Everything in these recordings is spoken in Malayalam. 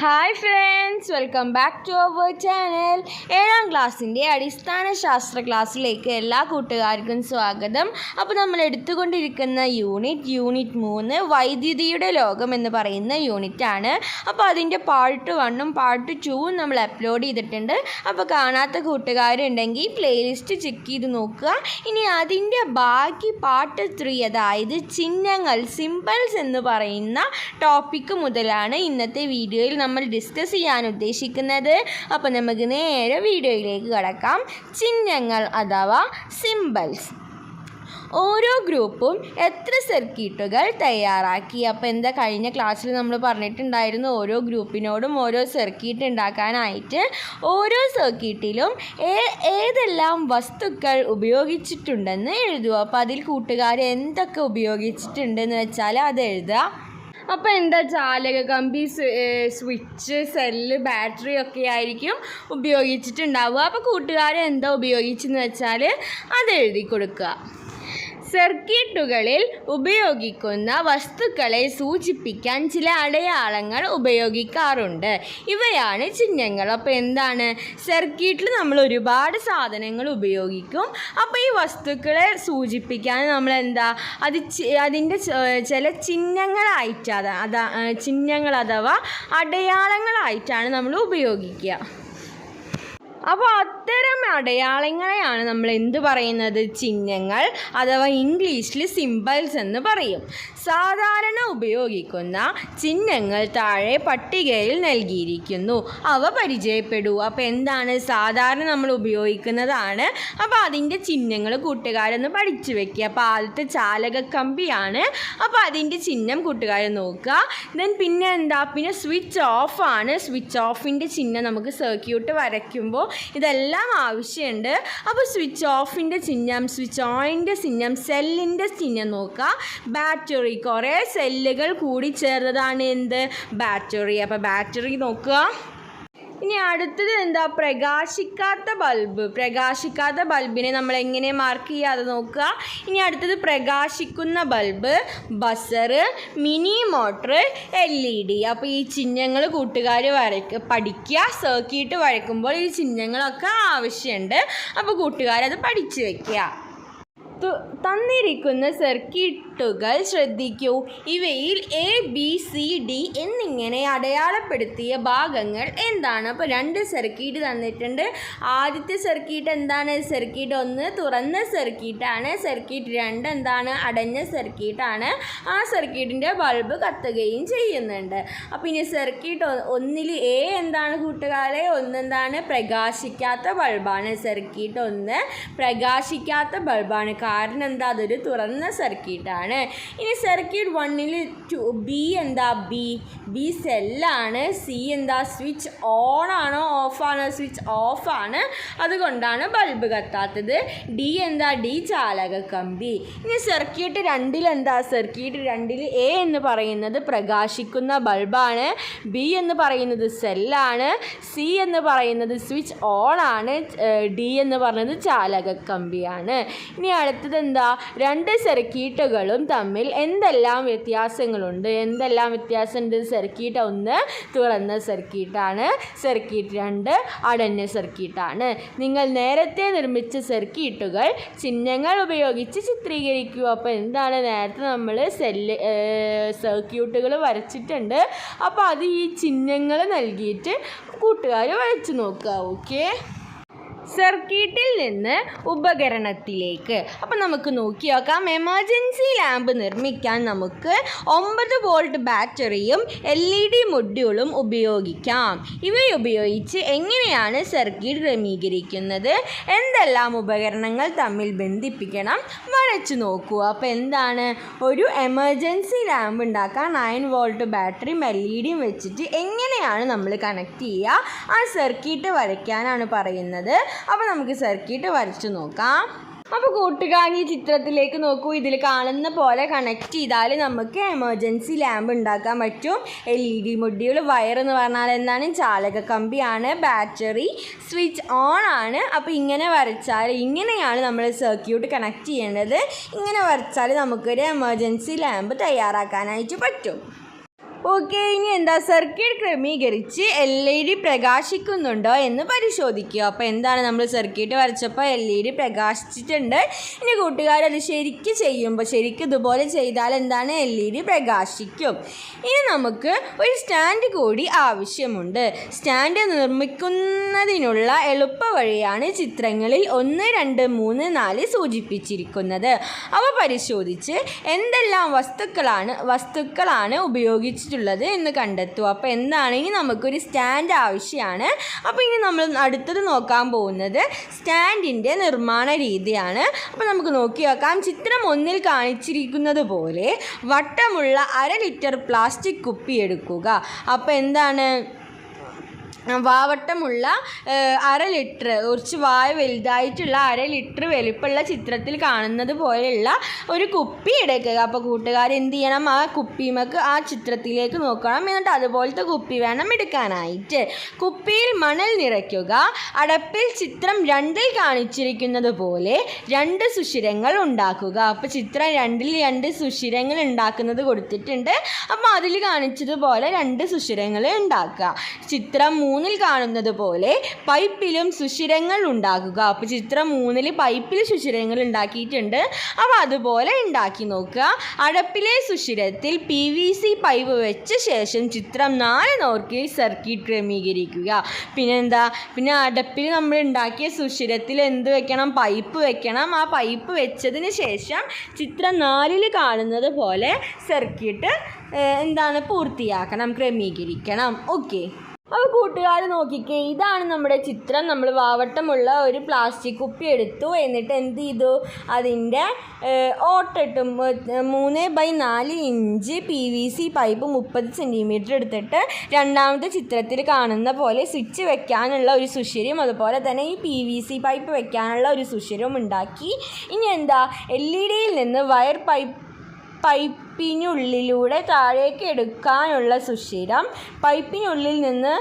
Hi friends welcome back to our channel ഏഴാം ക്ലാസ്സിന്റെ അടിസ്ഥാന ശാസ്ത്ര ക്ലാസ്സിലേക്ക് എല്ലാ കൂട്ടുകാർക്കും സ്വാഗതം. അപ്പോൾ നമ്മൾ എടുത്തുകൊണ്ടിരിക്കുന്ന യൂണിറ്റ് യൂണിറ്റ് മൂന്ന് വൈദ്യുതിയുടെ ലോകം എന്ന് പറയുന്ന യൂണിറ്റാണ് അപ്പോൾ അതിന്റെ പാർട്ട് വണ്ണും പാർട്ട് ടൂവും നമ്മൾ അപ്ലോഡ് ചെയ്തിട്ടുണ്ട്. അപ്പോൾ കാണാത്ത കൂട്ടുകാരുണ്ടെങ്കിൽ പ്ലേലിസ്റ്റ് ചെക്ക് ചെയ്ത് നോക്കുക. ഇനി അതിന്റെ ബാക്കി പാർട്ട് ത്രീ അതായത് ചിഹ്നങ്ങൾ സിമ്പിൾസ് എന്ന് പറയുന്ന ടോപ്പിക്ക് മുതലാണ് ഇന്നത്തെ വീഡിയോയിൽ നമ്മൾ ഡിസ്കസ് ചെയ്യാൻ ഉദ്ദേശിക്കുന്നത്. അപ്പോൾ നമുക്ക് നേരെ വീഡിയോയിലേക്ക് കടക്കാം. ചിഹ്നങ്ങൾ അഥവാ സിമ്പിൾസ് ഓരോ ഗ്രൂപ്പും എത്ര സർക്യൂട്ടുകൾ തയ്യാറാക്കി. അപ്പോൾ എന്താ കഴിഞ്ഞ ക്ലാസ്സിൽ നമ്മൾ പറഞ്ഞിട്ടുണ്ടായിരുന്നു ഓരോ ഗ്രൂപ്പിനോടും ഓരോ സർക്യൂട്ട് ഉണ്ടാക്കാനായിട്ട്. ഓരോ സർക്യൂട്ടിലും ഏതെല്ലാം വസ്തുക്കൾ ഉപയോഗിച്ചിട്ടുണ്ടെന്ന് എഴുതുക അപ്പോൾ അതിൽ കൂട്ടുകാർ എന്തൊക്കെ ഉപയോഗിച്ചിട്ടുണ്ടെന്ന് വെച്ചാൽ അത് എഴുതുക. അപ്പോൾ എന്താ ചാലക കമ്പി സ്വിച്ച് സെല്ല് ബാറ്ററി ഒക്കെ ആയിരിക്കും ഉപയോഗിച്ചിട്ടുണ്ടാവുക. അപ്പോൾ കൂട്ടുകാർ എന്താ ഉപയോഗിച്ചെന്ന് വെച്ചാൽ അത് എഴുതി കൊടുക്കുക. സർക്യൂട്ടുകളിൽ ഉപയോഗിക്കുന്ന വസ്തുക്കളെ സൂചിപ്പിക്കാൻ ചില അടയാളങ്ങൾ ഉപയോഗിക്കാറുണ്ട്. ഇവയാണ് ചിഹ്നങ്ങൾ. അപ്പോൾ എന്താണ്? സർക്യൂട്ടിൽ നമ്മൾ ഒരുപാട് സാധനങ്ങൾ ഉപയോഗിക്കും. അപ്പോൾ ഈ വസ്തുക്കളെ സൂചിപ്പിക്കാൻ നമ്മൾ എന്താ അത് അതിന്റെ ചില ചിഹ്നങ്ങളായിട്ട് അതാ അതാ ചിഹ്നങ്ങൾ അഥവാ അടയാളങ്ങളായിട്ടാണ് നമ്മൾ ഉപയോഗിക്കുക. അപ്പോൾ അത്തരം അടയാളങ്ങളെയാണ് നമ്മൾ എന്ത് പറയുന്നത്? ചിഹ്നങ്ങൾ അഥവാ ഇംഗ്ലീഷിൽ സിമ്പിൾസ് എന്ന് പറയും. സാധാരണ ഉപയോഗിക്കുന്ന ചിഹ്നങ്ങൾ താഴെ പട്ടികയിൽ നൽകിയിരിക്കുന്നു. അവ പരിചയപ്പെടൂ. അപ്പോൾ എന്താണ്? സാധാരണ നമ്മൾ ഉപയോഗിക്കുന്നതാണ്. അപ്പോൾ അതിന്റെ ചിഹ്നങ്ങൾ കൂട്ടുകാരൊന്ന് പഠിച്ചു വെക്കുക. അപ്പോൾ ആദ്യത്തെ ചാലക കമ്പിയാണ്. അപ്പോൾ അതിന്റെ ചിഹ്നം കൂട്ടുകാർ നോക്കുക. ദെൻ പിന്നെ എന്താ? പിന്നെ സ്വിച്ച് ഓഫ് ആണ്. സ്വിച്ച് ഓഫിന്റെ ചിഹ്നം നമുക്ക് സർക്യൂട്ട് വരയ്ക്കുമ്പോൾ ഇതെല്ലാം ആവശ്യമുണ്ട്. അപ്പോൾ സ്വിച്ച് ഓഫിന്റെ ചിഹ്നം സ്വിച്ച് ഓണിന്റെ ചിഹ്നം സെല്ലിന്റെ ചിഹ്നം നോക്കുക ബാറ്ററി കുറേ സെല്ലുകൾ കൂടി ചേർന്നതാണ് എന്ത്? ബാറ്ററി അപ്പോൾ ബാറ്ററി നോക്കുക. ഇനി അടുത്തത് എന്താ? പ്രകാശിക്കാത്ത ബൾബ്. പ്രകാശിക്കാത്ത ബൾബിനെ നമ്മൾ എങ്ങനെ മാർക്ക് ചെയ്യാതെ നോക്കുക. ഇനി അടുത്തത് പ്രകാശിക്കുന്ന bulb buzzer mini motor L E D. അപ്പോൾ ഈ ചിഹ്നങ്ങൾ കൂട്ടുകാർ വരയ്ക്ക് പഠിക്കുക സർക്യൂട്ട് വരയ്ക്കുമ്പോൾ ഈ ചിഹ്നങ്ങളൊക്കെ ആവശ്യമുണ്ട്. അപ്പോൾ കൂട്ടുകാരത് പഠിച്ചു വയ്ക്കുക തന്നിരിക്കുന്ന തന്നിരിക്കുന്ന സർക്യൂട്ടുകൾ ശ്രദ്ധിക്കൂ. ഇവയിൽ എ ബി സി ഡി എന്നിങ്ങനെ അടയാളപ്പെടുത്തിയ ഭാഗങ്ങൾ എന്താണ്? അപ്പോൾ രണ്ട് സർക്യൂട്ട് തന്നിട്ടുണ്ട്. ആദ്യത്തെ സർക്യൂട്ട് എന്താണ്? സർക്യൂട്ട് ഒന്ന് തുറന്ന സർക്യൂട്ടാണ് സർക്യൂട്ട് രണ്ട് എന്താണ്? അടഞ്ഞ സർക്യൂട്ടാണ് ആ സർക്യൂട്ടിന്റെ ബൾബ് കത്തുകയും ചെയ്യുന്നുണ്ട്. അപ്പോൾ ഇനി സർക്യൂട്ട് ഒന്നിൽ എ എന്താണ് കൂട്ടുകാരെ? ഒന്നെന്താണ് പ്രകാശിക്കാത്ത ബൾബാണ് സർക്യൂട്ട് ഒന്ന് പ്രകാശിക്കാത്ത ബൾബാണ് കാരണം എന്താ? അതൊരു തുറന്ന സർക്യൂട്ടാണ് ഇനി സർക്യൂട്ട് വണ്ണിൽ ടു ബി എന്താ? ബി ബി സെല്ലാണ് സി എന്താ? സ്വിച്ച് ഓൺ ആണോ? ഓഫ് ആണോ? സ്വിച്ച് ഓഫ് ആണ്. അതുകൊണ്ടാണ് ബൾബ് കത്താത്തത്. ഡി എന്താ? ഡി ചാലക കമ്പി. ഇനി സർക്യൂട്ട് രണ്ടിൽ എന്താ? സർക്യൂട്ട് രണ്ടിൽ എ എന്ന് പറയുന്നത് പ്രകാശിക്കുന്ന ബൾബാണ് ബി എന്ന് പറയുന്നത് സെല്ലാണ് സി എന്ന് പറയുന്നത് സ്വിച്ച് ഓൺ ആണ്. ഡി എന്ന് പറയുന്നത് ചാലക കമ്പിയാണ്. ഇനി അടുത്തത് എന്താ? രണ്ട് സർക്യൂട്ടുകളും തമ്മിൽ എന്തെല്ലാം വ്യത്യാസങ്ങളുണ്ട്? എന്തെല്ലാം വ്യത്യാസമുണ്ട്? സർക്യൂട്ട് ഒന്ന് തുറന്ന സർക്യൂട്ടാണ് സർക്യൂട്ട് രണ്ട് അടഞ്ഞ സർക്യൂട്ടാണ് നിങ്ങൾ നേരത്തെ നിർമ്മിച്ച സർക്യൂട്ടുകൾ ചിഹ്നങ്ങൾ ഉപയോഗിച്ച് ചിത്രീകരിക്കുക അപ്പോൾ എന്താണ്? നേരത്തെ നമ്മൾ സെല്ല് സർക്യൂട്ടുകൾ വരച്ചിട്ടുണ്ട്. അപ്പോൾ അത് ഈ ചിഹ്നങ്ങൾ നൽകിയിട്ട് കൂട്ടുകാർ വരച്ച് നോക്കുക. ഓക്കെ സർക്യൂട്ടിൽ നിന്ന് ഉപകരണത്തിലേക്ക്. അപ്പം നമുക്ക് നോക്കി നോക്കാം. എമർജൻസി ലാമ്പ് നിർമ്മിക്കാൻ നമുക്ക് ഒമ്പത് വോൾട്ട് ബാറ്ററിയും എൽ ഇ ഡി മൊഡ്യൂളും ഉപയോഗിക്കാം. ഇവയുപയോഗിച്ച് എങ്ങനെയാണ് സർക്യൂട്ട് ക്രമീകരിക്കുന്നത്? എന്തെല്ലാം ഉപകരണങ്ങൾ തമ്മിൽ ബന്ധിപ്പിക്കണം? വരച്ചു നോക്കൂ അപ്പോൾ എന്താണ്? ഒരു എമർജൻസി ലാമ്പ് ഉണ്ടാക്കാൻ നയൻ വോൾട്ട് ബാറ്ററിയും എൽ ഇ ഡിയും വെച്ചിട്ട് എങ്ങനെയാണ് നമ്മൾ കണക്ട് ചെയ്യുക? ആ സർക്യൂട്ട് വരയ്ക്കാനാണ് പറയുന്നത്. അപ്പോൾ നമുക്ക് സർക്യൂട്ട് വരച്ചു നോക്കാം. അപ്പോൾ കൂട്ടുകാർ ഈ ചിത്രത്തിലേക്ക് നോക്കൂ. ഇതിൽ കാണുന്ന പോലെ കണക്ട് ചെയ്താൽ നമുക്ക് എമർജൻസി ലാമ്പ് ഉണ്ടാക്കാൻ പറ്റും. L E D module wire എന്ന് പറഞ്ഞാൽ എന്താണ്? ചാലക കമ്പിയാണ് ബാറ്ററി സ്വിച്ച് ഓൺ ആണ്. അപ്പോൾ ഇങ്ങനെ വരച്ചാൽ ഇങ്ങനെയാണ് നമ്മൾ സർക്യൂട്ട് കണക്ട് ചെയ്യേണ്ടത്. ഇങ്ങനെ വരച്ചാൽ നമുക്കൊരു എമർജൻസി ലാമ്പ് തയ്യാറാക്കാനായിട്ട് പറ്റും. ഓക്കെ ഇനി എന്താ സർക്യൂട്ട് ക്രമീകരിച്ച് എൽ ഇ ഡി പ്രകാശിക്കുന്നുണ്ടോ എന്ന് പരിശോധിക്കുക. അപ്പോൾ എന്താണ് നമ്മൾ സർക്യൂട്ട് വരച്ചപ്പോൾ എൽ ഇ ഡി പ്രകാശിച്ചിട്ടുണ്ട്. ഇനി കൂട്ടുകാരത് ശരിക്ക് ചെയ്യുമ്പോൾ ശരിക്കും ഇതുപോലെ ചെയ്താൽ എന്താണ് എൽ ഇ ഡി പ്രകാശിക്കും. ഇനി നമുക്ക് ഒരു സ്റ്റാൻഡ് കൂടി ആവശ്യമുണ്ട്. സ്റ്റാൻഡ് നിർമ്മിക്കുന്നതിനുള്ള എളുപ്പ വഴിയാണ് ചിത്രങ്ങളിൽ ഒന്ന് രണ്ട് മൂന്ന് നാല് സൂചിപ്പിച്ചിരിക്കുന്നത്. അവ പരിശോധിച്ച് എന്തെല്ലാം വസ്തുക്കളാണ് വസ്തുക്കളാണ് ഉപയോഗിച്ചിട്ടുള്ളത് എന്ന് കണ്ടെത്തും. അപ്പോൾ എന്താണ്? ഇനി നമുക്കൊരു സ്റ്റാൻഡ് ആവശ്യമാണ് അപ്പോൾ ഇനി നമ്മൾ അടുത്തത് നോക്കാൻ പോകുന്നത് സ്റ്റാൻഡിന്റെ നിർമ്മാണ രീതിയാണ്. അപ്പോൾ നമുക്ക് നോക്കി നോക്കാം. ചിത്രം ഒന്നിൽ കാണിച്ചിരിക്കുന്നത് പോലെ വട്ടമുള്ള അര ലിറ്റർ പ്ലാസ്റ്റിക് കുപ്പി എടുക്കുക. അപ്പോൾ എന്താണ്? വാവട്ടമുള്ള അര ലിറ്റർ കുറച്ച് വായ വലുതായിട്ടുള്ള അര ലിറ്റർ വലുപ്പമുള്ള ചിത്രത്തിൽ കാണുന്നത് പോലെയുള്ള ഒരു കുപ്പി എടുക്കുക. അപ്പോൾ കൂട്ടുകാർ എന്ത് ചെയ്യണം? ആ കുപ്പിമക്ക് ആ ചിത്രത്തിലേക്ക് നോക്കണം. എന്നിട്ട് അതുപോലത്തെ കുപ്പി വേണം എടുക്കാനായിട്ട്. കുപ്പിയിൽ മണൽ നിറയ്ക്കുക. അടപ്പിൽ ചിത്രം രണ്ടിൽ കാണിച്ചിരിക്കുന്നത് പോലെ രണ്ട് സുഷിരങ്ങൾ ഉണ്ടാക്കുക. അപ്പോൾ ചിത്രം രണ്ടിൽ രണ്ട് സുഷിരങ്ങൾ ഉണ്ടാക്കുന്നത് കൊടുത്തിട്ടുണ്ട്. അപ്പോൾ അതിൽ കാണിച്ചതുപോലെ രണ്ട് സുഷിരങ്ങൾ ഉണ്ടാക്കുക. ചിത്രം മൂന്നിൽ കാണുന്നത് പോലെ പൈപ്പിലും സുഷിരങ്ങൾ ഉണ്ടാക്കുക അപ്പോൾ ചിത്രം മൂന്നിൽ പൈപ്പിൽ സുഷിരങ്ങൾ ഉണ്ടാക്കിയിട്ടുണ്ട്. അപ്പോൾ അതുപോലെ ഉണ്ടാക്കി നോക്കുക. അടപ്പിലെ സുഷിരത്തിൽ പി വി സി പൈപ്പ് വെച്ച ശേഷം ചിത്രം നാല് നോക്കി സർക്യൂട്ട് ക്രമീകരിക്കുക. പിന്നെന്താ? പിന്നെ അടപ്പിൽ നമ്മൾ ഉണ്ടാക്കിയ സുഷിരത്തിൽ എന്ത് വെക്കണം? പൈപ്പ് വെക്കണം. ആ പൈപ്പ് വെച്ചതിന് ശേഷം ചിത്രം നാലിൽ കാണുന്നത് പോലെ സർക്യൂട്ട് എന്താണ്? പൂർത്തിയാക്കണം ക്രമീകരിക്കണം. ഓക്കെ അപ്പോൾ കൂട്ടുകാർ നോക്കിക്കേ ഇതാണ് നമ്മുടെ ചിത്രം. നമ്മൾ വാവട്ടമുള്ള ഒരു പ്ലാസ്റ്റിക് കുപ്പി എടുത്തു. എന്നിട്ട് എന്ത് ചെയ്തു? അതിന്റെ ഓട്ടിട്ട് മൂന്ന് ബൈ നാല് inch P V C pipe മുപ്പത് സെന്റിമീറ്റർ എടുത്തിട്ട് രണ്ടാമത്തെ ചിത്രത്തിൽ കാണുന്ന പോലെ സ്വിച്ച് വെക്കാനുള്ള ഒരു സുഷിരും അതുപോലെ തന്നെ ഈ പി വി സി പൈപ്പ് വെക്കാനുള്ള ഒരു സുഷിരവും ഉണ്ടാക്കി. ഇനി എന്താ? എൽ ഇ ഡിയിൽ നിന്ന് വയർ പൈപ്പ് പൈപ്പ് പൈപ്പിനുള്ളിലൂടെ താഴേക്ക് എടുക്കാനുള്ള സുഷിരം പൈപ്പിനുള്ളിൽ നിന്ന്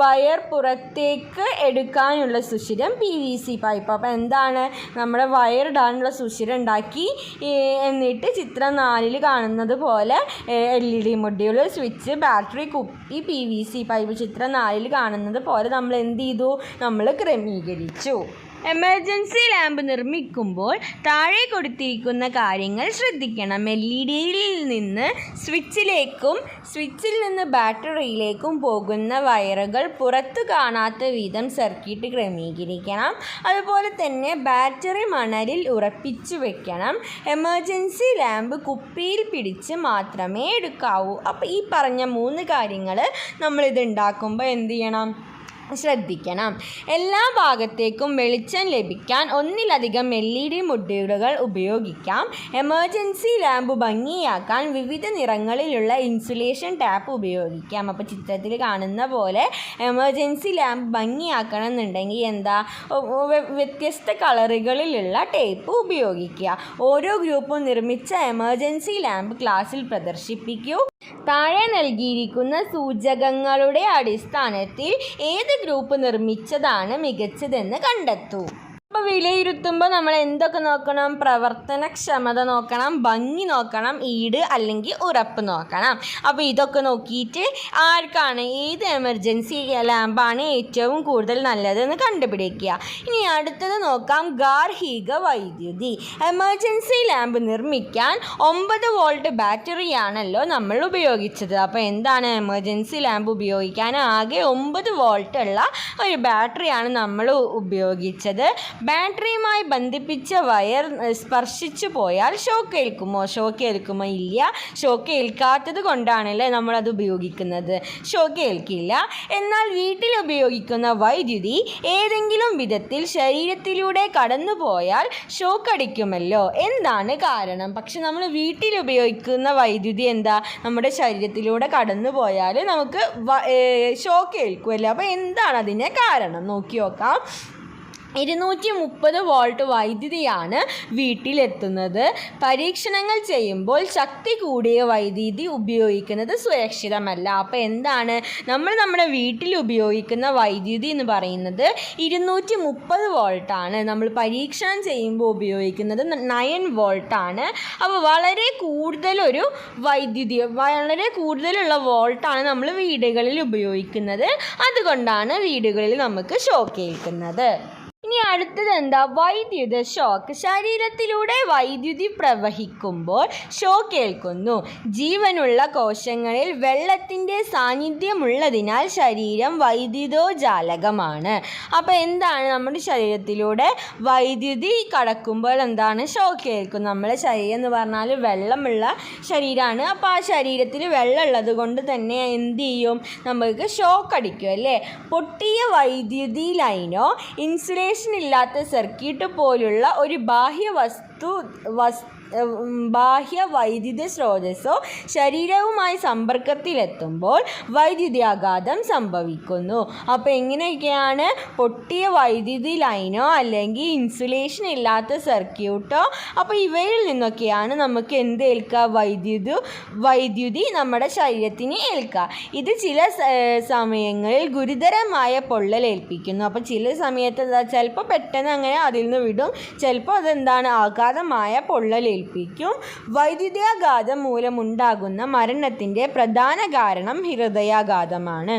വയർ പുറത്തേക്ക് എടുക്കാനുള്ള സുഷിരം പി വി സി പൈപ്പ് അപ്പോൾ എന്താണ് നമ്മുടെ വയർ ഇടാനുള്ള സുഷിരം ഉണ്ടാക്കി എന്നിട്ട് ചിത്രം നാലിൽ കാണുന്നത് പോലെ L E D module switch battery കുപ്പി പി വി സി പൈപ്പ് ചിത്രം നാലിൽ കാണുന്നത് പോലെ നമ്മൾ എന്ത് ചെയ്തു? നമ്മൾ ക്രമീകരിച്ചു. എമർജൻസി ലാമ്പ് നിർമ്മിക്കുമ്പോൾ താഴെ കൊടുത്തിരിക്കുന്ന കാര്യങ്ങൾ ശ്രദ്ധിക്കണം. എൽ ഇ ഡിയിൽ നിന്ന് സ്വിച്ചിലേക്കും സ്വിച്ചിൽ നിന്ന് ബാറ്ററിയിലേക്കും പോകുന്ന വയറുകൾ പുറത്തു കാണാത്ത വിധം സർക്യൂട്ട് ക്രമീകരിക്കണം. അതുപോലെ തന്നെ ബാറ്ററി മണലിൽ ഉറപ്പിച്ചു വെക്കണം. എമർജൻസി ലാമ്പ് കുപ്പിയിൽ പിടിച്ച് മാത്രമേ എടുക്കാവൂ. അപ്പോൾ ഈ പറഞ്ഞ മൂന്ന് കാര്യങ്ങൾ നമ്മളിത് ഉണ്ടാക്കുമ്പോൾ എന്ത് ചെയ്യണം? ശ്രദ്ധിക്കണം. എല്ലാ ഭാഗത്തേക്കും വെളിച്ചം ലഭിക്കാൻ ഒന്നിലധികം എൽ ഇ ഡി മുഡ്യൂളുകൾ ഉപയോഗിക്കാം. എമർജൻസി ലാമ്പ് ഭംഗിയാക്കാൻ വിവിധ നിറങ്ങളിലുള്ള ഇൻസുലേഷൻ ടാപ്പ് ഉപയോഗിക്കാം. അപ്പോൾ ചിത്രത്തിൽ കാണുന്ന പോലെ എമർജൻസി ലാമ്പ് ഭംഗിയാക്കണം എന്നുണ്ടെങ്കിൽ എന്താ വ്യത്യസ്ത കളറുകളിലുള്ള ടേപ്പ് ഉപയോഗിക്കുക. ഓരോ ഗ്രൂപ്പും നിർമ്മിച്ച എമർജൻസി ലാമ്പ് ക്ലാസ്സിൽ പ്രദർശിപ്പിക്കൂ. താഴെ നൽകിയിരിക്കുന്ന സൂചകങ്ങളുടെ അടിസ്ഥാനത്തിൽ ഏത് ഗ്രൂപ്പ് നിർമ്മിച്ചതാണ് മികച്ചതെന്ന് കണ്ടെത്തൂ. അപ്പോൾ വിലയിരുത്തുമ്പോൾ നമ്മൾ എന്തൊക്കെ നോക്കണം? പ്രവർത്തനക്ഷമത നോക്കണം ഭംഗി നോക്കണം ഈട് അല്ലെങ്കിൽ ഉറപ്പ് നോക്കണം. അപ്പോൾ ഇതൊക്കെ നോക്കിയിട്ട് ആർക്കാണ് ഏത് എമർജൻസി ലാമ്പാണ് ഏറ്റവും കൂടുതൽ നല്ലതെന്ന് കണ്ടുപിടിക്കുക. ഇനി അടുത്തത് നോക്കാം ഗാർഹിക വൈദ്യുതി. എമർജൻസി ലാമ്പ് നിർമ്മിക്കാൻ ഒമ്പത് വോൾട്ട് ബാറ്ററിയാണല്ലോ നമ്മൾ ഉപയോഗിച്ചത്. അപ്പോൾ എന്താണ് എമർജൻസി ലാമ്പ് ഉപയോഗിക്കാൻ ആകെ ഒമ്പത് വോൾട്ടുള്ള ഒരു ബാറ്ററിയാണ് നമ്മൾ ഉപയോഗിച്ചത്. ബാറ്ററിയുമായി ബന്ധിപ്പിച്ച വയർ സ്പർശിച്ചു പോയാൽ ഷോക്ക് ഏൽക്കുമോ ഷോക്ക് ഏൽക്കുമോ ഇല്ല. ഷോക്ക് ഏൽക്കാത്തത് കൊണ്ടാണല്ലേ നമ്മളത് ഉപയോഗിക്കുന്നത്. ഷോക്ക് ഏൽക്കില്ല എന്നാൽ വീട്ടിൽ ഉപയോഗിക്കുന്ന വൈദ്യുതി ഏതെങ്കിലും വിധത്തിൽ ശരീരത്തിലൂടെ കടന്നു പോയാൽ ഷോക്ക് അടിക്കുമല്ലോ എന്താണ് കാരണം? പക്ഷെ നമ്മൾ വീട്ടിൽ ഉപയോഗിക്കുന്ന വൈദ്യുതി എന്താ? നമ്മുടെ ശരീരത്തിലൂടെ കടന്നു പോയാൽ നമുക്ക് ഷോക്ക് ഏൽക്കുമല്ലോ അപ്പോൾ എന്താണ് അതിന്റെ കാരണം? നോക്കി നോക്കാം. ഇരുന്നൂറ്റി മുപ്പത് വോൾട്ട് വൈദ്യുതിയാണ് വീട്ടിലെത്തുന്നത്. പരീക്ഷണങ്ങൾ ചെയ്യുമ്പോൾ ശക്തി കൂടിയ വൈദ്യുതി ഉപയോഗിക്കുന്നത് സുരക്ഷിതമല്ല. അപ്പോൾ എന്താണ്? നമ്മൾ നമ്മുടെ വീട്ടിൽ ഉപയോഗിക്കുന്ന വൈദ്യുതി എന്ന് പറയുന്നത് ഇരുന്നൂറ്റി മുപ്പത് വോൾട്ടാണ്. നമ്മൾ പരീക്ഷണം ചെയ്യുമ്പോൾ ഉപയോഗിക്കുന്നത് നയൻ വോൾട്ടാണ്. അപ്പോൾ വളരെ കൂടുതലൊരു വൈദ്യുതി വളരെ കൂടുതലുള്ള വോൾട്ടാണ് നമ്മൾ വീടുകളിൽ ഉപയോഗിക്കുന്നത്. അതുകൊണ്ടാണ് വീടുകളിൽ നമുക്ക് ഷോക്ക് ഏൽക്കുന്നത്. ഇനി അടുത്തത് എന്താ? വൈദ്യുത ഷോക്ക്. ശരീരത്തിലൂടെ വൈദ്യുതി പ്രവഹിക്കുമ്പോൾ ഷോക്ക് ഏൽക്കുന്നു ജീവനുള്ള കോശങ്ങളിൽ വെള്ളത്തിന്റെ സാന്നിധ്യമുള്ളതിനാൽ ശരീരം വൈദ്യുതോജാലകമാണ് അപ്പോൾ എന്താണ് നമ്മുടെ ശരീരത്തിലൂടെ വൈദ്യുതി കടക്കുമ്പോൾ എന്താണ് ഷോക്ക് ഏൽക്കും നമ്മുടെ ശരീരം എന്ന് പറഞ്ഞാൽ വെള്ളമുള്ള ശരീരമാണ്. അപ്പോൾ ആ ശരീരത്തിൽ വെള്ളം ഉള്ളത് കൊണ്ട് തന്നെ എന്ത് ചെയ്യും? നമുക്ക് ഷോക്ക് അടിക്കും അല്ലേ? പൊട്ടിയ വൈദ്യുതി ലൈനോ ഇൻസുലേഷൻ ഇല്ലാത്ത സർക്യൂട്ട് പോലുള്ള ഒരു ബാഹ്യ വസ്തു വസ് ഉം, ബാഹ്യ വൈദ്യുത സ്രോതസ്സോ ശരീരവുമായി സമ്പർക്കത്തിലെത്തുമ്പോൾ വൈദ്യുതിയാഘാതം സംഭവിക്കുന്നു. അപ്പോൾ എങ്ങനെയൊക്കെയാണ് പൊട്ടിയ വൈദ്യുതി ലൈനോ അല്ലെങ്കിൽ ഇൻസുലേഷൻ ഇല്ലാത്ത സർക്യൂട്ടോ അപ്പോൾ ഇവയിൽ നിന്നൊക്കെയാണ് നമുക്ക് എന്ത് ഏൽക്കുക? വൈദ്യുതി വൈദ്യുതി നമ്മുടെ ശരീരത്തിന് ഏൽക്കുക. ഇത് ചില സമയങ്ങളിൽ ഗുരുതരമായ പൊള്ളൽ ഏൽപ്പിക്കുന്നു. അപ്പോൾ ചില സമയത്ത് എന്താ ചിലപ്പോൾ പെട്ടെന്ന് അങ്ങനെ അതിൽ നിന്ന് വിടും. ചിലപ്പോൾ അതെന്താണ്? ആഘാതമായ പൊള്ളൽ ഏൽപ്പിക്കും വൈദ്യുതാഘാതം മൂലമുണ്ടാകുന്ന മരണത്തിന്റെ പ്രധാന കാരണം ഹൃദയാഘാതമാണ്.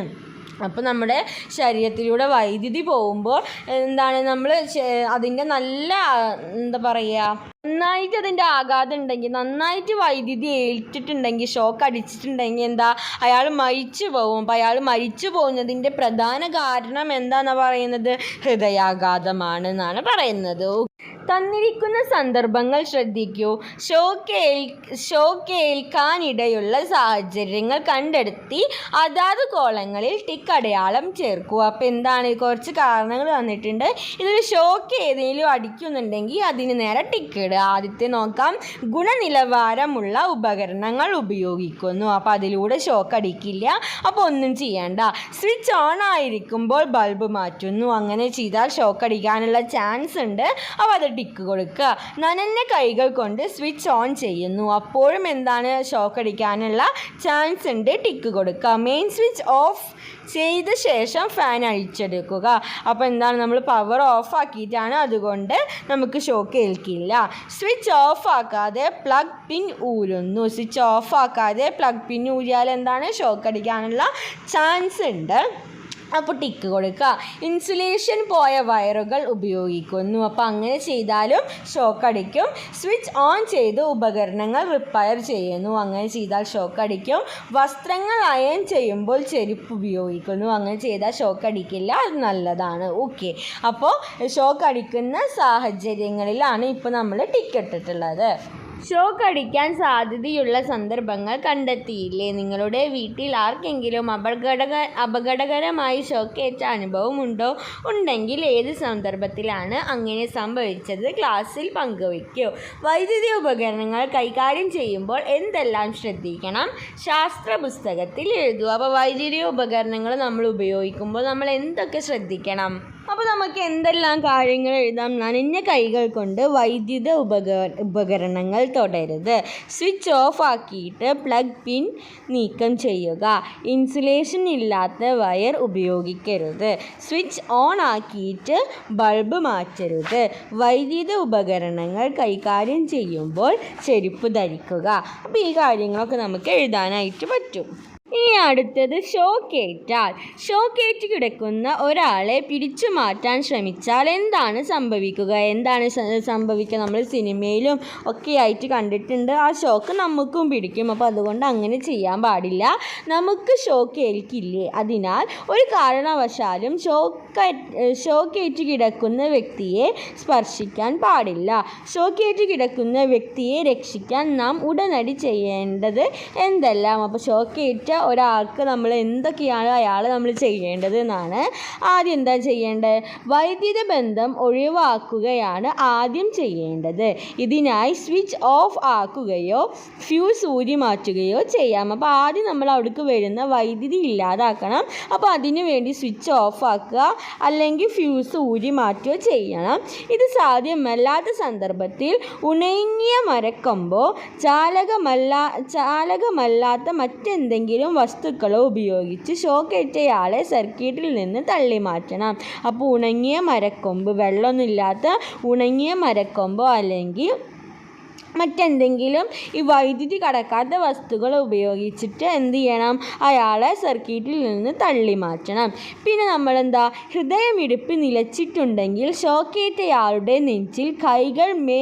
അപ്പോൾ നമ്മുടെ ശരീരത്തിലൂടെ വൈദ്യുതി പോകുമ്പോൾ എന്താണ് നമ്മൾ അതിന്റെ നല്ല എന്താ പറയുക നന്നായിട്ട് അതിന്റെ ആഘാതം ഉണ്ടെങ്കിൽ നന്നായിട്ട് വൈദ്യുതി ഏറ്റിട്ടുണ്ടെങ്കിൽ ഷോക്ക് അടിച്ചിട്ടുണ്ടെങ്കിൽ എന്താ അയാൾ മരിച്ചു പോകും അപ്പോൾ അയാൾ മരിച്ചു പോകുന്നതിന്റെ പ്രധാന കാരണം എന്താണെന്ന് പറയുന്നത്? ഹൃദയാഘാതമാണ് എന്നാണ് പറയുന്നത്. തന്നിരിക്കുന്ന സന്ദർഭങ്ങൾ ശ്രദ്ധിക്കൂ. ഷോക്ക് ഏൽ ഷോക്ക് ഏൽക്കാനിടയുള്ള സാഹചര്യങ്ങൾ കണ്ടെടുത്തി അതാത് കോളങ്ങളിൽ ടിക്ക് അടയാളം ചേർക്കുക അപ്പോൾ എന്താണ്? കുറച്ച് കാരണങ്ങൾ തന്നിട്ടുണ്ട് ഇതൊരു ഷോക്ക് ഏതെങ്കിലും അടിക്കുന്നുണ്ടെങ്കിൽ അതിന് നേരെ ടിക്ക് ഇടുക ആദ്യത്തെ നോക്കാം. ഗുണനിലവാരമുള്ള ഉപകരണങ്ങൾ ഉപയോഗിക്കുന്നു. അപ്പോൾ അതിലൂടെ ഷോക്ക് അടിക്കില്ല. അപ്പോൾ ഒന്നും ചെയ്യണ്ട. സ്വിച്ച് ഓൺ ആയിരിക്കുമ്പോൾ ബൾബ് മാറ്റുന്നു. അങ്ങനെ ചെയ്താൽ ഷോക്ക് അടിക്കാനുള്ള ചാൻസ് ഉണ്ട്. അപ്പോൾ അത് ടിക്ക് കൊടുക്കുക. നനഞ്ഞ കൈകൾ കൊണ്ട് സ്വിച്ച് ഓൺ ചെയ്യുന്നു. അപ്പോഴും എന്താണ് ഷോക്ക് അടിക്കാനുള്ള ചാൻസ് ഉണ്ട്? ടിക്ക് കൊടുക്കുക. മെയിൻ സ്വിച്ച് ഓഫ് ചെയ്ത ശേഷം ഫാൻ അഴിച്ചെടുക്കുക. അപ്പോൾ എന്താണ്? നമ്മൾ പവർ ഓഫ് ആക്കിയിട്ടാണ്. അതുകൊണ്ട് നമുക്ക് ഷോക്ക് ഏൽക്കില്ല. സ്വിച്ച് ഓഫ് ആക്കാതെ പ്ലഗ് പിൻ ഊരുന്നു. സ്വിച്ച് ഓഫ് ആക്കാതെ പ്ലഗ് പിൻ ഊരിയാൽ എന്താണ്? ഷോക്ക് അടിക്കാനുള്ള ചാൻസ് ഉണ്ട്. അപ്പോൾ ടിക്ക് കൊടുക്കുക ഇൻസുലേഷൻ പോയ വയറുകൾ ഉപയോഗിക്കുന്നു. അപ്പോൾ അങ്ങനെ ചെയ്താലും ഷോക്ക് അടിക്കും. സ്വിച്ച് ഓൺ ചെയ്ത് ഉപകരണങ്ങൾ റിപ്പയർ ചെയ്യുന്നു. അങ്ങനെ ചെയ്താൽ ഷോക്ക് അടിക്കും. വസ്ത്രങ്ങൾ അയൺ ചെയ്യുമ്പോൾ ചെരുപ്പ് ഉപയോഗിക്കുന്നു. അങ്ങനെ ചെയ്താൽ ഷോക്ക് അടിക്കില്ല. അത് നല്ലതാണ്. ഓക്കെ അപ്പോൾ ഷോക്ക് അടിക്കുന്ന സാഹചര്യങ്ങളിലാണ് ഇപ്പോൾ നമ്മൾ ടിക്ക് ഇട്ടിട്ടുള്ളത്. ഷോക്ക് അടിക്കാൻ സാധ്യതയുള്ള സന്ദർഭങ്ങൾ കണ്ടെത്തിയില്ലേ? നിങ്ങളുടെ വീട്ടിൽ ആർക്കെങ്കിലും അപകടക അപകടകരമായി ഷോക്കേറ്റ അനുഭവമുണ്ടോ ഉണ്ടെങ്കിൽ ഏത് സന്ദർഭത്തിലാണ് അങ്ങനെ സംഭവിച്ചത്? ക്ലാസ്സിൽ പങ്കുവയ്ക്കൂ. വൈദ്യുതി ഉപകരണങ്ങൾ കൈകാര്യം ചെയ്യുമ്പോൾ എന്തെല്ലാം ശ്രദ്ധിക്കണം? ശാസ്ത്ര പുസ്തകത്തിൽ എഴുതുക അപ്പോൾ വൈദ്യുതി ഉപകരണങ്ങൾ നമ്മൾ ഉപയോഗിക്കുമ്പോൾ നമ്മൾ എന്തൊക്കെ ശ്രദ്ധിക്കണം? അപ്പോൾ നമുക്ക് എന്തെല്ലാം കാര്യങ്ങൾ എഴുതാം നനഞ്ഞ കൈകൾ കൊണ്ട് വൈദ്യുത ഉപക ഉപകരണങ്ങൾ തൊടരുത് സ്വിച്ച് ഓഫ് ആക്കിയിട്ട് പ്ലഗ് പിൻ നീക്കം ചെയ്യുക. ഇൻസുലേഷൻ ഇല്ലാത്ത വയർ ഉപയോഗിക്കരുത്. സ്വിച്ച് ഓൺ ആക്കിയിട്ട് ബൾബ് മാറ്റരുത്. വൈദ്യുത ഉപകരണങ്ങൾ കൈകാര്യം ചെയ്യുമ്പോൾ ചെരുപ്പ് ധരിക്കുക. അപ്പോൾ ഈ കാര്യങ്ങളൊക്കെ നമുക്ക് എഴുതാനായിട്ട് പറ്റും. ഇനി അടുത്തത് ഷോക്കേറ്റാൽ. ഷോക്കേറ്റ് കിടക്കുന്ന ഒരാളെ പിടിച്ചു മാറ്റാൻ ശ്രമിച്ചാൽ എന്താണ് സംഭവിക്കുക? എന്താണ് സംഭവിക്കുക? നമ്മൾ സിനിമയിലും ഒക്കെ ആയിട്ട് കണ്ടിട്ടുണ്ട്. ആ ഷോക്ക് നമുക്കും പിടിക്കും. അപ്പോൾ അതുകൊണ്ട് അങ്ങനെ ചെയ്യാൻ പാടില്ല. നമുക്ക് ഷോക്ക് ഏൽക്കില്ലേ അതിനാൽ ഒരു കാരണവശാലും ഷോക്ക് ഷോക്കേറ്റ് കിടക്കുന്ന വ്യക്തിയെ സ്പർശിക്കാൻ പാടില്ല. ഷോക്കേറ്റ് കിടക്കുന്ന വ്യക്തിയെ രക്ഷിക്കാൻ നാം ഉടനടി ചെയ്യേണ്ടത് എന്തെല്ലാം? അപ്പോൾ ഷോക്കേറ്റ ഒരാൾക്ക് നമ്മൾ എന്തൊക്കെയാണ് അയാൾ നമ്മൾ ചെയ്യേണ്ടത് എന്നാണ് ആദ്യം എന്താ ചെയ്യേണ്ടത്? വൈദ്യുത ബന്ധം ഒഴിവാക്കുകയാണ് ആദ്യം ചെയ്യേണ്ടത്. ഇതിനായി സ്വിച്ച് ഓഫ് ആക്കുകയോ ഫ്യൂസ് ഊരി മാറ്റുകയോ ചെയ്യാം. അപ്പോൾ ആദ്യം നമ്മൾ അവിടേക്ക് വരുന്ന വൈദ്യുതി ഇല്ലാതാക്കണം. അപ്പോൾ അതിനു വേണ്ടി സ്വിച്ച് ഓഫ് ആക്കുക അല്ലെങ്കിൽ ഫ്യൂസ് ഊരി മാറ്റുകയോ ചെയ്യണം. ഇത് സാധ്യമല്ലാത്ത സന്ദർഭത്തിൽ ഉണങ്ങിയ മരക്കൊമ്പോ ചാലകമല്ല ചാലകമല്ലാത്ത മറ്റെന്തെങ്കിലും വസ്തുക്കളോ ഉപയോഗിച്ച് ഷോക്കേറ്റയാളെ സർക്യൂട്ടിൽ നിന്ന് തള്ളി മാറ്റണം അപ്പോൾ ഉണങ്ങിയ മരക്കൊമ്പ് വെള്ളമൊന്നുമില്ലാത്ത ഉണങ്ങിയ മരക്കൊമ്പോ അല്ലെങ്കിൽ മറ്റെന്തെങ്കിലും ഈ വൈദ്യുതി കടക്കാത്ത വസ്തുക്കൾ ഉപയോഗിച്ചിട്ട് എന്ത് ചെയ്യണം? അയാളെ സർക്യൂട്ടിൽ നിന്ന് തള്ളി മാറ്റണം പിന്നെ നമ്മളെന്താ? ഹൃദയമിടിപ്പ് നിലച്ചിട്ടുണ്ടെങ്കിൽ ഷോക്കേറ്റയാളുടെ നെഞ്ചിൽ കൈകൾ മേ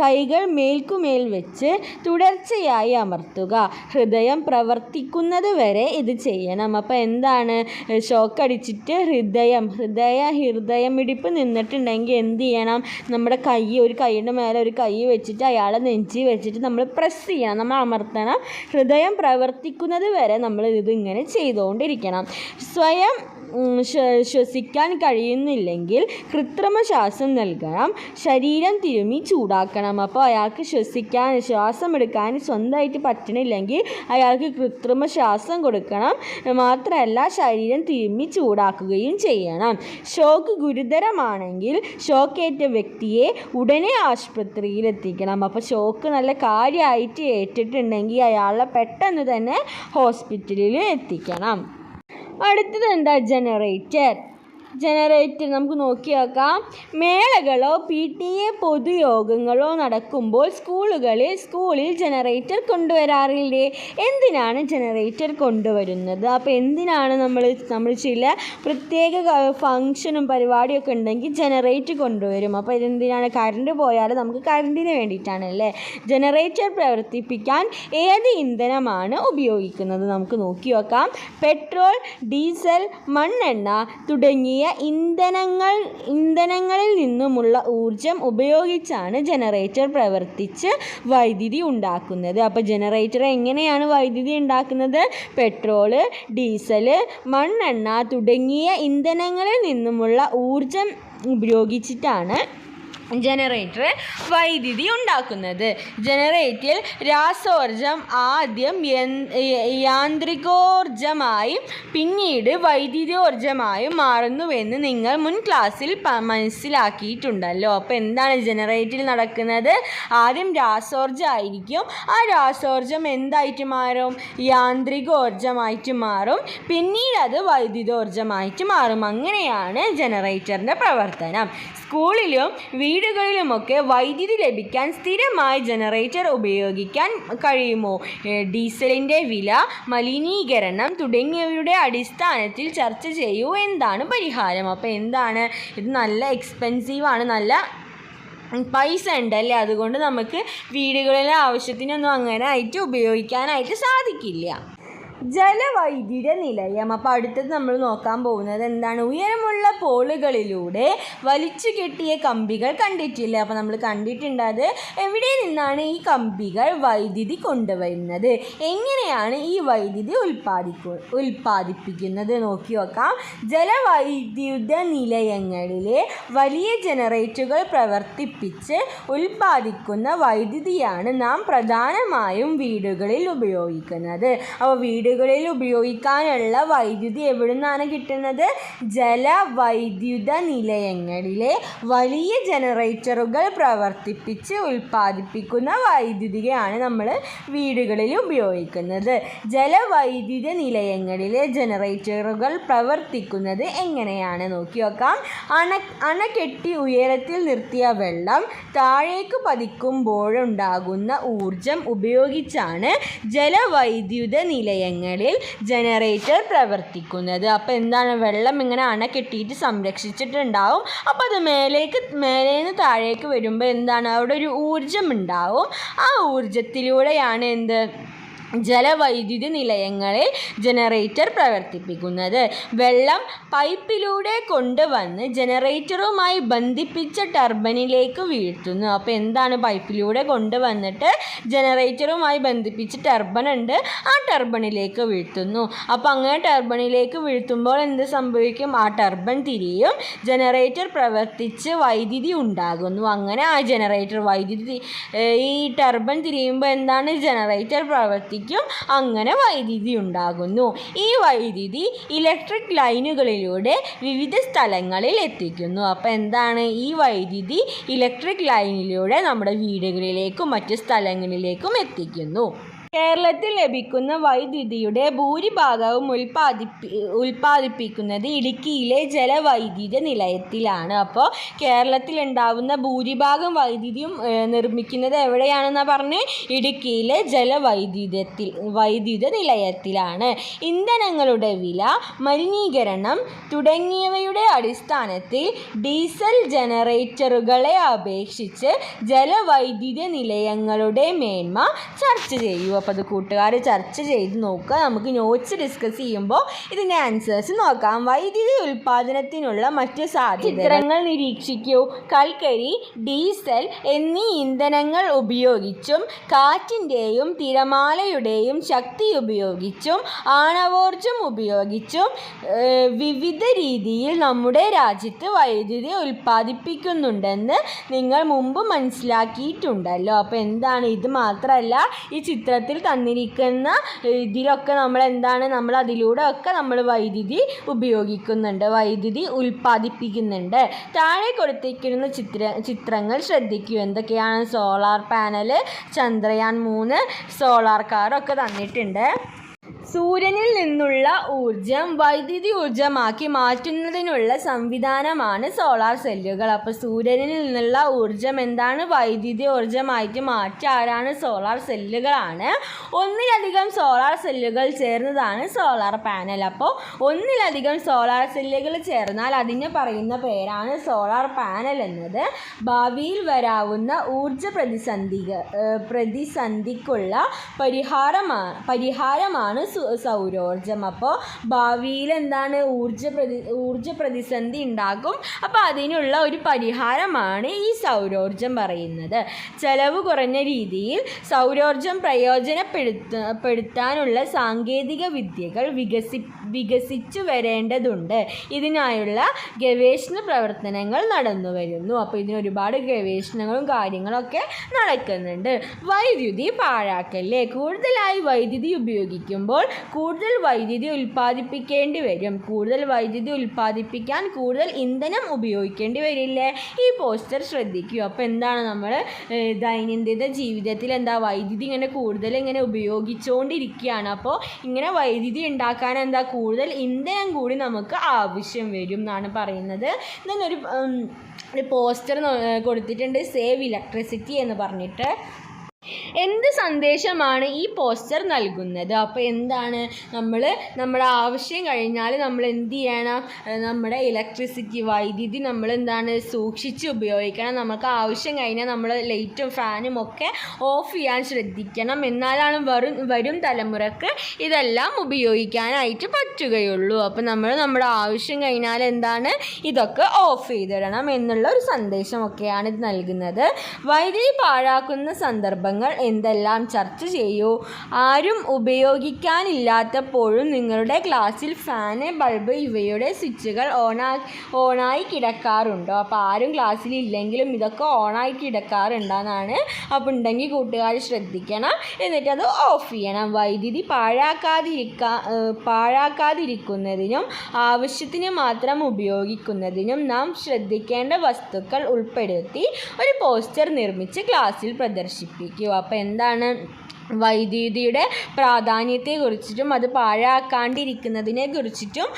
കൈകൾ മേൽക്കുമേൽ വെച്ച് തുടർച്ചയായി അമർത്തുക. ഹൃദയം പ്രവർത്തിക്കുന്നത് വരെ ഇത് ചെയ്യണം. അപ്പോൾ എന്താണ്? ഷോക്ക് അടിച്ചിട്ട് ഹൃദയം ഹൃദയ ഹൃദയമിടിപ്പ് നിന്നിട്ടുണ്ടെങ്കിൽ എന്ത് ചെയ്യണം? നമ്മുടെ കൈ ഒരു കൈയുടെ മേലെ ഒരു കൈ വെച്ചിട്ട് അയാളെ നെഞ്ചി വെച്ചിട്ട് നമ്മൾ പ്രസ് ചെയ്യണം. നമ്മൾ അമർത്തണം. ഹൃദയം പ്രവർത്തിക്കുന്നത് വരെ നമ്മൾ ഇത് ഇങ്ങനെ ചെയ്തുകൊണ്ടിരിക്കണം. സ്വയം ശ്വസിക്കാൻ കഴിയുന്നില്ലെങ്കിൽ കൃത്രിമ ശ്വാസം നൽകണം. ശരീരം തിരുമ്മി ചൂടാക്കണം. അപ്പോൾ അയാൾക്ക് ശ്വസിക്കാൻ ശ്വാസം എടുക്കാൻ സ്വന്തമായിട്ട് പറ്റണില്ലെങ്കിൽ അയാൾക്ക് കൃത്രിമ ശ്വാസം കൊടുക്കണം. മാത്രമല്ല ശരീരം തിരുമ്മി ചൂടാക്കുകയും ചെയ്യണം. ഷോക്ക് ഗുരുതരമാണെങ്കിൽ ഷോക്കേറ്റ വ്യക്തിയെ ഉടനെ ആശുപത്രിയിൽ എത്തിക്കണം. അപ്പോൾ ഷോക്ക് നല്ല കാര്യമായിട്ട് ഏറ്റിട്ടുണ്ടെങ്കിൽ അയാളെ പെട്ടെന്ന് തന്നെ ഹോസ്പിറ്റലിൽ എത്തിക്കണം. അടുത്തത് എന്താ ജനറേറ്റർ ജനറേറ്റർ നമുക്ക് നോക്കി നോക്കാം മേളകളോ പി ടി എ പൊതുയോഗങ്ങളോ നടക്കുമ്പോൾ സ്കൂളുകളിൽ സ്കൂളിൽ ജനറേറ്റർ കൊണ്ടുവരാറില്ലേ? എന്തിനാണ് ജനറേറ്റർ കൊണ്ടുവരുന്നത്? അപ്പോൾ എന്തിനാണ് നമ്മൾ നമ്മൾ ചില പ്രത്യേക ഫങ്ഷനും പരിപാടിയൊക്കെ ഉണ്ടെങ്കിൽ ജനറേറ്റ് കൊണ്ടുവരും. അപ്പോൾ ഇതെന്തിനാണ്? കറണ്ട് പോയാൽ നമുക്ക് കറണ്ടിന് വേണ്ടിയിട്ടാണല്ലേ ജനറേറ്റർ പ്രവർത്തിപ്പിക്കാൻ ഏത് ഇന്ധനമാണ് ഉപയോഗിക്കുന്നത്? നമുക്ക് നോക്കി നോക്കാം പെട്രോൾ ഡീസൽ മണ്ണെണ്ണ തുടങ്ങിയ ഇന്ധനങ്ങൾ ഇന്ധനങ്ങളിൽ നിന്നുമുള്ള ഊർജം ഉപയോഗിച്ചാണ് ജനറേറ്റർ പ്രവർത്തിച്ച് വൈദ്യുതി ഉണ്ടാക്കുന്നത്. അപ്പോൾ ജനറേറ്റർ എങ്ങനെയാണ് വൈദ്യുതി ഉണ്ടാക്കുന്നത്? പെട്രോൾ ഡീസൽ മണ്ണെണ്ണ തുടങ്ങിയ ഇന്ധനങ്ങളിൽ നിന്നുമുള്ള ഊർജം ഉപയോഗിച്ചിട്ടാണ് ജനറേറ്റർ വൈദ്യുതി ഉണ്ടാക്കുന്നത്. ജനറേറ്ററിൽ രാസോർജം ആദ്യം യാന്ത്രികോർജമായി പിന്നീട് വൈദ്യുതോർജമായും മാറുന്നുവെന്ന് നിങ്ങൾ മുൻ ക്ലാസ്സിൽ മനസ്സിലാക്കിയിട്ടുണ്ടല്ലോ. അപ്പോൾ എന്താണ് ജനറേറ്ററിൽ നടക്കുന്നത്? ആദ്യം രാസോർജം ആയിരിക്കും. ആ രാസോർജം എന്തായിട്ട് മാറും? യാന്ത്രികോർജമായിട്ട് മാറും. പിന്നീട് അത് വൈദ്യുതോർജമായിട്ട് മാറും. അങ്ങനെയാണ് ജനറേറ്ററിന്റെ പ്രവർത്തനം. സ്കൂളിലും വീടുകളിലുമൊക്കെ വൈദ്യുതി ലഭിക്കാൻ സ്ഥിരമായി ജനറേറ്റർ ഉപയോഗിക്കാൻ കഴിയുമോ? ഡീസലിന്റെ വില മലിനീകരണം തുടങ്ങിയവയുടെ അടിസ്ഥാനത്തിൽ ചർച്ച ചെയ്യൂ. എന്താണ് പരിഹാരം? അപ്പോൾ എന്താണ്? ഇത് നല്ല എക്സ്പെൻസീവാണ് നല്ല പൈസ ഉണ്ടല്ലേ? അതുകൊണ്ട് നമുക്ക് വീടുകളിലെ ആവശ്യത്തിനൊന്നും അങ്ങനെ ആയിട്ട് ഉപയോഗിക്കാനായിട്ട് സാധിക്കില്ല. ജലവൈദ്യുത നിലയം. അപ്പോൾ അടുത്തത് നമ്മൾ നോക്കാൻ പോകുന്നത് എന്താണ്? ഉയരമുള്ള പോളുകളിലൂടെ വലിച്ചു കെട്ടിയ കമ്പികൾ കണ്ടിട്ടില്ല? അപ്പോൾ നമ്മൾ കണ്ടിട്ടുണ്ടത് എവിടെ നിന്നാണ് ഈ കമ്പികൾ വൈദ്യുതി കൊണ്ടുവരുന്നത്? എങ്ങനെയാണ് ഈ വൈദ്യുതി ഉൽപ്പാദിക്കു ഉൽപ്പാദിപ്പിക്കുന്നത്? നോക്കി നോക്കാം. ജലവൈദ്യുത നിലയങ്ങളിലെ വലിയ ജനറേറ്ററുകൾ പ്രവർത്തിപ്പിച്ച് ഉൽപ്പാദിക്കുന്ന വൈദ്യുതിയാണ് നാം പ്രധാനമായും വീടുകളിൽ ഉപയോഗിക്കുന്നത്. അപ്പോൾ വീടുകളിൽ ഉപയോഗിക്കാനുള്ള വൈദ്യുതി എവിടെ നിന്നാണ് കിട്ടുന്നത്? ജലവൈദ്യുത നിലയങ്ങളിലെ വലിയ ജനറേറ്ററുകൾ പ്രവർത്തിപ്പിച്ച് ഉൽപ്പാദിപ്പിക്കുന്ന വൈദ്യുതിയാണ് നമ്മൾ വീടുകളിൽ ഉപയോഗിക്കുന്നത്. ജലവൈദ്യുത നിലയങ്ങളിലെ ജനറേറ്ററുകൾ പ്രവർത്തിക്കുന്നത് എങ്ങനെയാണ്? നോക്കി നോക്കാം. അണ അണ കെട്ടി ഉയരത്തിൽ നിർത്തിയ വെള്ളം താഴേക്ക് പതിക്കുമ്പോഴുണ്ടാകുന്ന ഊർജം ഉപയോഗിച്ചാണ് ജലവൈദ്യുത നിലയങ്ങളിൽ ജനറേറ്റർ പ്രവർത്തിക്കുന്നത്. അപ്പോൾ എന്താണ്? വെള്ളം ഇങ്ങനെ അണ കെട്ടിയിട്ട് സംരക്ഷിച്ചിട്ടുണ്ടാവും. അപ്പോൾ അത് മേലേക്ക് നിന്ന് താഴേക്ക് വരുമ്പോൾ എന്താണ്? അവിടെ ഒരു ഊർജം ഉണ്ടാവും. ആ ഊർജത്തിലൂടെയാണ് എന്ത്? ജലവൈദ്യുതി നിലയങ്ങളിൽ ജനറേറ്റർ പ്രവർത്തിപ്പിക്കുന്നത്. വെള്ളം പൈപ്പിലൂടെ കൊണ്ടുവന്ന് ജനറേറ്ററുമായി ബന്ധിപ്പിച്ച ടർബനിലേക്ക് വീഴ്ത്തുന്നു. അപ്പോൾ എന്താണ് പൈപ്പിലൂടെ കൊണ്ടുവന്നിട്ട് ജനറേറ്ററുമായി ബന്ധിപ്പിച്ച ടർബൻ ഉണ്ട് ആ ടർബണിലേക്ക് വീഴ്ത്തുന്നു. അപ്പോൾ അങ്ങനെ ടർബണിലേക്ക് വീഴ്ത്തുമ്പോൾ എന്ത് സംഭവിക്കും? ആ ടർബൻ തിരിയും. ജനറേറ്റർ പ്രവർത്തിച്ച് വൈദ്യുതി ഉണ്ടാകുന്നു. അങ്ങനെ ആ ജനറേറ്റർ വൈദ്യുതി ഈ ടർബൻ തിരിയുമ്പോൾ എന്താണ്? ജനറേറ്റർ പ്രവർത്തിക്കും അങ്ങനെ വൈദ്യുതി ഉണ്ടാകുന്നു. ഈ വൈദ്യുതി ഇലക്ട്രിക് ലൈനുകളിലൂടെ വിവിധ സ്ഥലങ്ങളിൽ എത്തിക്കുന്നു. അപ്പോൾ എന്താണ് ഈ വൈദ്യുതി ഇലക്ട്രിക് ലൈനിലൂടെ നമ്മുടെ വീടുകളിലേക്കും മറ്റ് സ്ഥലങ്ങളിലേക്കും എത്തിക്കുന്നു. കേരളത്തിൽ ലഭിക്കുന്ന വൈദ്യുതിയുടെ ഭൂരിഭാഗവും ഉൽപ്പാദിപ്പി ഉൽപ്പാദിപ്പിക്കുന്നത് ഇടുക്കിയിലെ ജലവൈദ്യുത നിലയത്തിലാണ്. അപ്പോൾ കേരളത്തിൽ ഉണ്ടാവുന്ന ഭൂരിഭാഗം വൈദ്യുതിയും നിർമ്മിക്കുന്നത് എവിടെയാണെന്നാണ് പറഞ്ഞ്? ഇടുക്കിയിലെ ജലവൈദ്യുതത്തിൽ വൈദ്യുത നിലയത്തിലാണ്. ഇന്ധനങ്ങളുടെ വില മലിനീകരണം തുടങ്ങിയവയുടെ അടിസ്ഥാനത്തിൽ ഡീസൽ ജനറേറ്ററുകളെ അപേക്ഷിച്ച് ജലവൈദ്യുത നിലയങ്ങളുടെ മേന്മ ചർച്ച ചെയ്യൂ അപ്പോൾ അത് കൂട്ടുകാർ ചർച്ച ചെയ്ത് നോക്കുക. നമുക്ക് നോട്ട്സ് ഡിസ്കസ് ചെയ്യുമ്പോൾ ഇതിന്റെ ആൻസേഴ്സ് നോക്കാം. വൈദ്യുതി ഉൽപ്പാദനത്തിനുള്ള മറ്റ് സാധ്യതകൾ. നിരീക്ഷിക്കൂ. കൽക്കരി ഡീസൽ എന്നീ ഇന്ധനങ്ങൾ ഉപയോഗിച്ചും കാറ്റിന്റെയും തിരമാലയുടെയും ശക്തി ഉപയോഗിച്ചും ആണവോർജം ഉപയോഗിച്ചും വിവിധ രീതിയിൽ നമ്മുടെ രാജ്യത്ത് വൈദ്യുതി ഉൽപ്പാദിപ്പിക്കുന്നുണ്ടെന്ന് നിങ്ങൾ മുമ്പ് മനസ്സിലാക്കിയിട്ടുണ്ടല്ലോ. അപ്പോൾ എന്താണ്? ഇത് മാത്രമല്ല ഈ ചിത്രത്തിൽ തന്നിരിക്കുന്ന ഇതിലൊക്കെ നമ്മൾ എന്താണ് നമ്മൾ അതിലൂടെ ഒക്കെ നമ്മൾ വൈദ്യുതി ഉപയോഗിക്കുന്നുണ്ട് വൈദ്യുതി ഉൽപ്പാദിപ്പിക്കുന്നുണ്ട്. താഴെ കൊടുത്തിരിക്കുന്ന ചിത്ര ചിത്രങ്ങൾ ശ്രദ്ധിക്കൂ. എന്തൊക്കെയാണ്? സോളാർ പാനൽ ചന്ദ്രയാൻ മൂന്ന് സോളാർ കാറൊക്കെ തന്നിട്ടുണ്ട്. സൂര്യനിൽ നിന്നുള്ള ഊർജം വൈദ്യുതി ഊർജമാക്കി മാറ്റുന്നതിനുള്ള സംവിധാനമാണ് സോളാർ സെല്ലുകൾ. അപ്പോൾ സൂര്യനിൽ നിന്നുള്ള ഊർജം എന്താണ്? വൈദ്യുതി ഊർജമായിട്ട് മാറ്റാറാണ് സോളാർ സെല്ലുകളാണ്. ഒന്നിലധികം സോളാർ സെല്ലുകൾ ചേർന്നതാണ് സോളാർ പാനൽ. അപ്പോൾ ഒന്നിലധികം സോളാർ സെല്ലുകൾ ചേർന്നാൽ അതിന് പറയുന്ന പേരാണ് സോളാർ പാനൽ എന്നത്. ഭാവിയിൽ വരാവുന്ന ഊർജ പ്രതിസന്ധിക ഏഹ് പ്രതിസന്ധിക്കുള്ള പരിഹാരമാണ് പരിഹാരമാണ് സൗരോർജം. അപ്പോൾ ഭാവിയിൽ എന്താണ് ഊർജ പ്രതി ഊർജ പ്രതിസന്ധി ഉണ്ടാകും? അപ്പോൾ അതിനുള്ള ഒരു പരിഹാരമാണ് ഈ സൗരോർജം പറയുന്നത്. ചെലവ് കുറഞ്ഞ രീതിയിൽ സൗരോർജം പ്രയോജനപ്പെടുത്ത പെടുത്താനുള്ള സാങ്കേതിക വിദ്യകൾ വികസി വികസിച്ചു വരേണ്ടതുണ്ട്. ഇതിനായുള്ള ഗവേഷണ പ്രവർത്തനങ്ങൾ നടന്നു വരുന്നു. അപ്പോൾ ഇതിനൊരുപാട് ഗവേഷണങ്ങളും കാര്യങ്ങളൊക്കെ നടക്കുന്നുണ്ട്. വൈദ്യുതി പാഴാക്കല്ലേ? കൂടുതലായി വൈദ്യുതി ഉപയോഗിക്കുമ്പോൾ കൂടുതൽ വൈദ്യുതി ഉൽപ്പാദിപ്പിക്കേണ്ടി വരും. കൂടുതൽ വൈദ്യുതി ഉൽപ്പാദിപ്പിക്കാൻ കൂടുതൽ ഇന്ധനം ഉപയോഗിക്കേണ്ടി വരില്ലേ? ഈ പോസ്റ്റർ ശ്രദ്ധിക്കൂ. അപ്പോൾ എന്താണ് നമ്മൾ ദൈനംദിന ജീവിതത്തിൽ എന്താ വൈദ്യുതി ഇങ്ങനെ കൂടുതൽ ഇങ്ങനെ ഉപയോഗിച്ചുകൊണ്ടിരിക്കുകയാണ് അപ്പോൾ ഇങ്ങനെ വൈദ്യുതി ഉണ്ടാക്കാൻ എന്താ കൂടുതൽ ഇന്ധനം കൂടി നമുക്ക് ആവശ്യം വരും എന്നാണ് പറയുന്നത്. എന്നൊരു ഒരു പോസ്റ്റർ കൊടുത്തിട്ടുണ്ട്. സേവ് ഇലക്ട്രിസിറ്റി എന്ന് പറഞ്ഞിട്ട്. എന്ത് സന്ദേശമാണ് ഈ പോസ്റ്റർ നൽകുന്നത്? അപ്പോൾ എന്താണ് നമ്മൾ നമ്മുടെ ആവശ്യം കഴിഞ്ഞാൽ നമ്മൾ എന്ത് ചെയ്യണം? നമ്മുടെ ഇലക്ട്രിസിറ്റി വൈദ്യുതി നമ്മൾ എന്താണ് സൂക്ഷിച്ച് ഉപയോഗിക്കണം. നമുക്ക് ആവശ്യം കഴിഞ്ഞാൽ നമ്മൾ ലൈറ്റും ഫാനും ഒക്കെ ഓഫ് ചെയ്യാൻ ശ്രദ്ധിക്കണം. എന്നാലാണ് വരും വരും തലമുറയ്ക്ക് ഇതെല്ലാം ഉപയോഗിക്കാനായിട്ട് പറ്റുകയുള്ളൂ. അപ്പോൾ നമ്മൾ നമ്മുടെ ആവശ്യം കഴിഞ്ഞാൽ എന്താണ് ഇതൊക്കെ ഓഫ് ചെയ്തിടണം എന്നുള്ള ഒരു സന്ദേശമൊക്കെയാണ് ഇത് നൽകുന്നത്. വൈദ്യുതി പാഴാക്കുന്ന സന്ദർഭങ്ങൾ എന്തെല്ലാം ചർച്ച ചെയ്യൂ? ആരും ഉപയോഗിക്കാനില്ലാത്തപ്പോഴും നിങ്ങളുടെ ക്ലാസ്സിൽ ഫാന് ബൾബ് ഇവയുടെ സ്വിച്ചുകൾ ഓണാ ഓണായി കിടക്കാറുണ്ടോ? അപ്പോൾ ആരും ക്ലാസ്സിൽ ഇല്ലെങ്കിലും ഇതൊക്കെ ഓണായി കിടക്കാറുണ്ടെന്നാണ്. അപ്പോൾ ഉണ്ടെങ്കിൽ കൂട്ടുകാർ ശ്രദ്ധിക്കണം. എന്നിട്ട് അത് ഓഫ് ചെയ്യണം. വൈദ്യുതി പാഴാക്കാതിരിക്കാ പാഴാക്കാതിരിക്കുന്നതിനും ആവശ്യത്തിന് മാത്രം ഉപയോഗിക്കുന്നതിനും നാം ശ്രദ്ധിക്കേണ്ട വസ്തുക്കൾ ഉൾപ്പെടുത്തി ഒരു പോസ്റ്റർ നിർമ്മിച്ച് ക്ലാസ്സിൽ പ്രദർശിപ്പിക്കൂ അപ്പോൾ എന്താണ് വൈദ്യുതിയുടെ പ്രാധാന്യത്തെ കുറിച്ചിട്ടും അത് പാഴാക്കാണ്ടിരിക്കുന്നതിനെ കുറിച്ചിട്ടും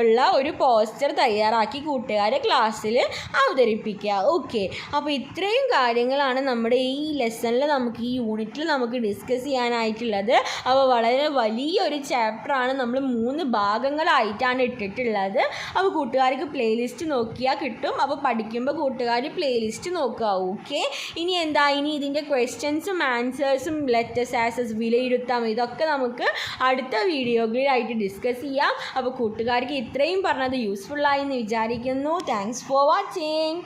ഉള്ള ഒരു പോസ്റ്റർ തയ്യാറാക്കി കൂട്ടുകാരെ ക്ലാസ്സിൽ അവതരിപ്പിക്കുക. ഓക്കെ. അപ്പോൾ ഇത്രയും കാര്യങ്ങളാണ് നമ്മുടെ ഈ ലെസണിൽ നമുക്ക് ഈ യൂണിറ്റിൽ നമുക്ക് ഡിസ്കസ് ചെയ്യാനായിട്ടുള്ളത്. അപ്പോൾ വളരെ വലിയൊരു ചാപ്റ്ററാണ്. നമ്മൾ മൂന്ന് ഭാഗങ്ങളായിട്ടാണ് ഇട്ടിട്ടുള്ളത്. അപ്പോൾ കൂട്ടുകാർക്ക് പ്ലേലിസ്റ്റ് നോക്കിയാൽ കിട്ടും. അപ്പോൾ പഠിക്കുമ്പോൾ കൂട്ടുകാർ പ്ലേലിസ്റ്റ് നോക്കുക. ഓക്കെ. ഇനി എന്താ? ഇനി ഇതിന്റെ ക്വസ്റ്റ്യൻസും ആൻസേഴ്സും ലെറ്റസ് ആസസ് വിലയിരുത്താം. ഇതൊക്കെ നമുക്ക് അടുത്ത വീഡിയോകളിലായിട്ട് ഡിസ്കസ് ചെയ്യാം. അപ്പോൾ കൂട്ടുകാർക്ക് ഇത്രയും പറഞ്ഞത് യൂസ്ഫുള്ളായി എന്ന് വിചാരിക്കുന്നു. Thanks for watching